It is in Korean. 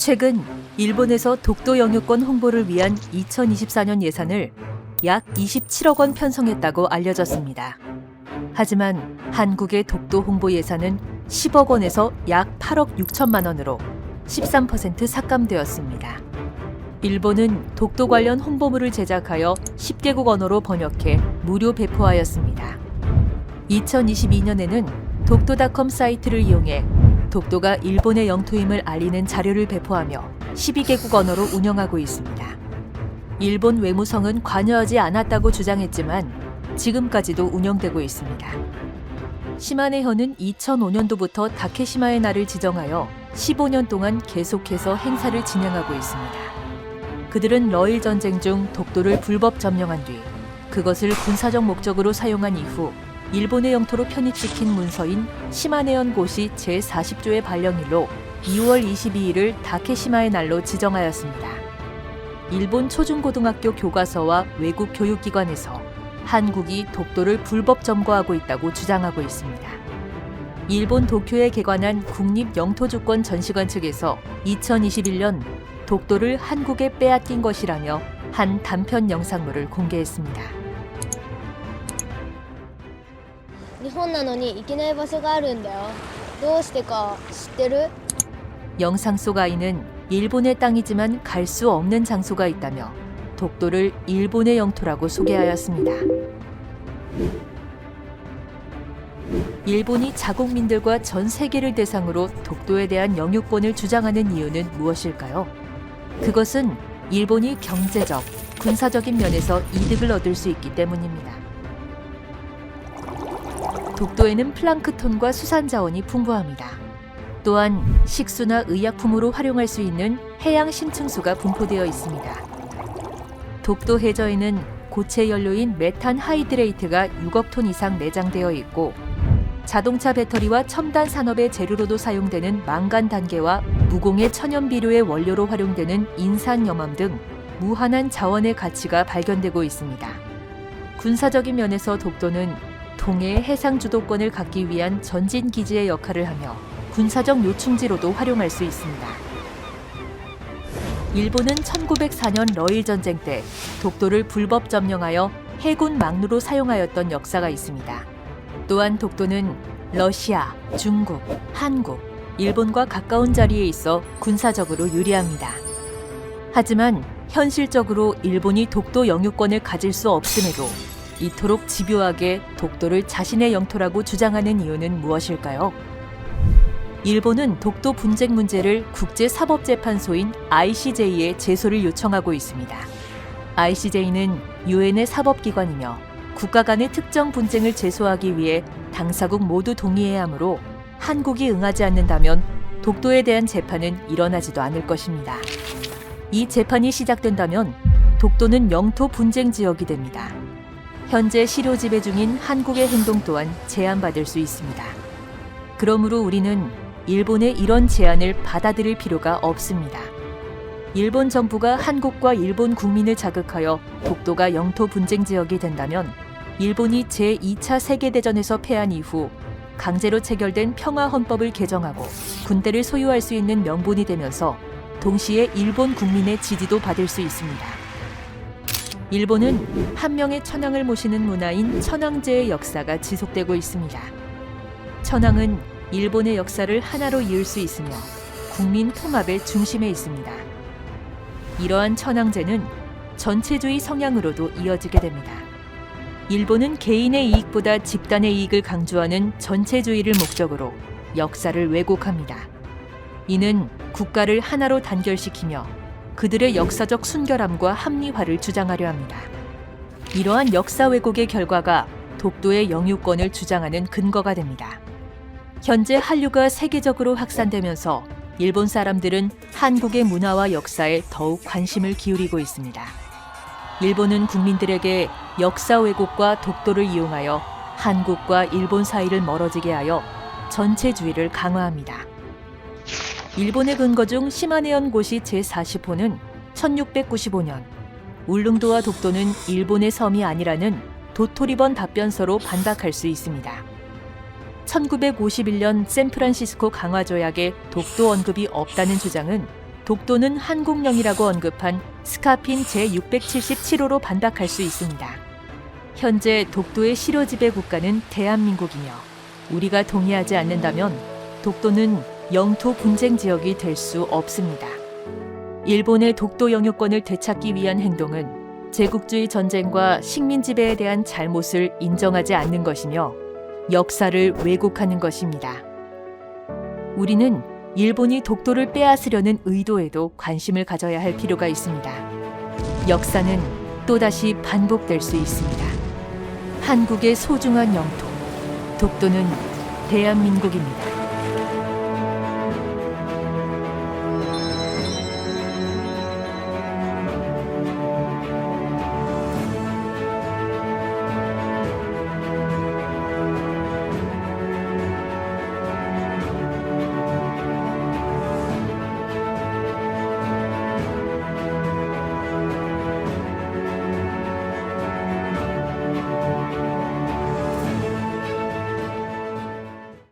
최근 일본에서 독도 영유권 홍보를 위한 2024년 예산을 약 27억 원 편성했다고 알려졌습니다. 하지만 한국의 독도 홍보 예산은 10억 원에서 약 8억 6천만 원으로 13% 삭감되었습니다. 일본은 독도 관련 홍보물을 제작하여 10개국 언어로 번역해 무료 배포하였습니다. 2022년에는 독도닷컴 사이트를 이용해 독도가 일본의 영토임을 알리는 자료를 배포하며 12개국 언어로 운영하고 있습니다. 일본 외무성은 관여하지 않았다고 주장했지만 지금까지도 운영되고 있습니다. 시마네현은 2005년도부터 다케시마의 날을 지정하여 15년 동안 계속해서 행사를 진행하고 있습니다. 그들은 러일 전쟁 중 독도를 불법 점령한 뒤 그것을 군사적 목적으로 사용한 이후 일본의 영토로 편입시킨 문서인 시마네현 고시 제40조의 발령일로 2월 22일을 다케시마의 날로 지정하였습니다. 일본 초중고등학교 교과서와 외국 교육기관에서 한국이 독도를 불법 점거하고 있다고 주장하고 있습니다. 일본 도쿄에 개관한 국립영토주권 전시관 측에서 2021년 독도를 한국에 빼앗긴 것이라며 한 단편 영상물을 공개했습니다. 日本なのに行けない場所があるんだよどうしてか知ってる 영상 속 아이는 일본의 땅이지만 갈 수 없는 장소가 있다며 독도를 일본의 영토라고 소개하였습니다. 일본이 자국민들과 전 세계를 대상으로 독도에 대한 영유권을 주장하는 이유는 무엇일까요? 그것은 일본이 경제적, 군사적인 면에서 이득을 얻을 수 있기 때문입니다. 독도에는 플랑크톤과 수산 자원이 풍부합니다. 또한 식수나 의약품으로 활용할 수 있는 해양 심층수가 분포되어 있습니다. 독도 해저에는 고체 연료인 메탄 하이드레이트가 6억 톤 이상 내장되어 있고 자동차 배터리와 첨단 산업의 재료로도 사용되는 망간 단계와 무공해 천연 비료의 원료로 활용되는 인산 염암 등 무한한 자원의 가치가 발견되고 있습니다. 군사적인 면에서 독도는 동해의 해상 주도권을 갖기 위한 전진 기지의 역할을 하며 군사적 요충지로도 활용할 수 있습니다. 일본은 1904년 러일 전쟁 때 독도를 불법 점령하여 해군 막루로 사용하였던 역사가 있습니다. 또한 독도는 러시아, 중국, 한국, 일본과 가까운 자리에 있어 군사적으로 유리합니다. 하지만 현실적으로 일본이 독도 영유권을 가질 수 없음에도 이토록 집요하게 독도를 자신의 영토라고 주장하는 이유는 무엇일까요? 일본은 독도 분쟁 문제를 국제사법재판소인 ICJ에 제소를 요청하고 있습니다. ICJ는 유엔의 사법기관이며 국가 간의 특정 분쟁을 제소하기 위해 당사국 모두 동의해야 하므로 한국이 응하지 않는다면 독도에 대한 재판은 일어나지도 않을 것입니다. 이 재판이 시작된다면 독도는 영토 분쟁 지역이 됩니다. 현재 실효 지배 중인 한국의 행동 또한 제한받을 수 있습니다. 그러므로 우리는 일본의 이런 제안을 받아들일 필요가 없습니다. 일본 정부가 한국과 일본 국민을 자극하여 독도가 영토 분쟁 지역이 된다면 일본이 제2차 세계대전에서 패한 이후 강제로 체결된 평화 헌법을 개정하고 군대를 소유할 수 있는 명분이 되면서 동시에 일본 국민의 지지도 받을 수 있습니다. 일본은 한 명의 천황을 모시는 문화인 천황제의 역사가 지속되고 있습니다. 천황은 일본의 역사를 하나로 이을 수 있으며 국민 통합의 중심에 있습니다. 이러한 천황제는 전체주의 성향으로도 이어지게 됩니다. 일본은 개인의 이익보다 집단의 이익을 강조하는 전체주의를 목적으로 역사를 왜곡합니다. 이는 국가를 하나로 단결시키며 그들의 역사적 순결함과 합리화를 주장하려 합니다. 이러한 역사 왜곡의 결과가 독도의 영유권을 주장하는 근거가 됩니다. 현재 한류가 세계적으로 확산되면서 일본 사람들은 한국의 문화와 역사에 더욱 관심을 기울이고 있습니다. 일본은 국민들에게 역사 왜곡과 독도를 이용하여 한국과 일본 사이를 멀어지게 하여 전체주의를 강화합니다. 일본의 근거 중 시마네현 고시 제40호는 1695년 울릉도와 독도는 일본의 섬이 아니라는 도토리번 답변서로 반박할 수 있습니다. 1951년 샌프란시스코 강화 조약에 독도 언급이 없다는 주장은 독도는 한국령이라고 언급한 스카핀 제677호로 반박할 수 있습니다. 현재 독도의 실효 지배 국가는 대한민국이며 우리가 동의하지 않는다면 독도는 영토 분쟁 지역이 될 수 없습니다. 일본의 독도 영유권을 되찾기 위한 행동은 제국주의 전쟁과 식민 지배에 대한 잘못을 인정하지 않는 것이며 역사를 왜곡하는 것입니다. 우리는 일본이 독도를 빼앗으려는 의도에도 관심을 가져야 할 필요가 있습니다. 역사는 또다시 반복될 수 있습니다. 한국의 소중한 영토, 독도는 대한민국입니다.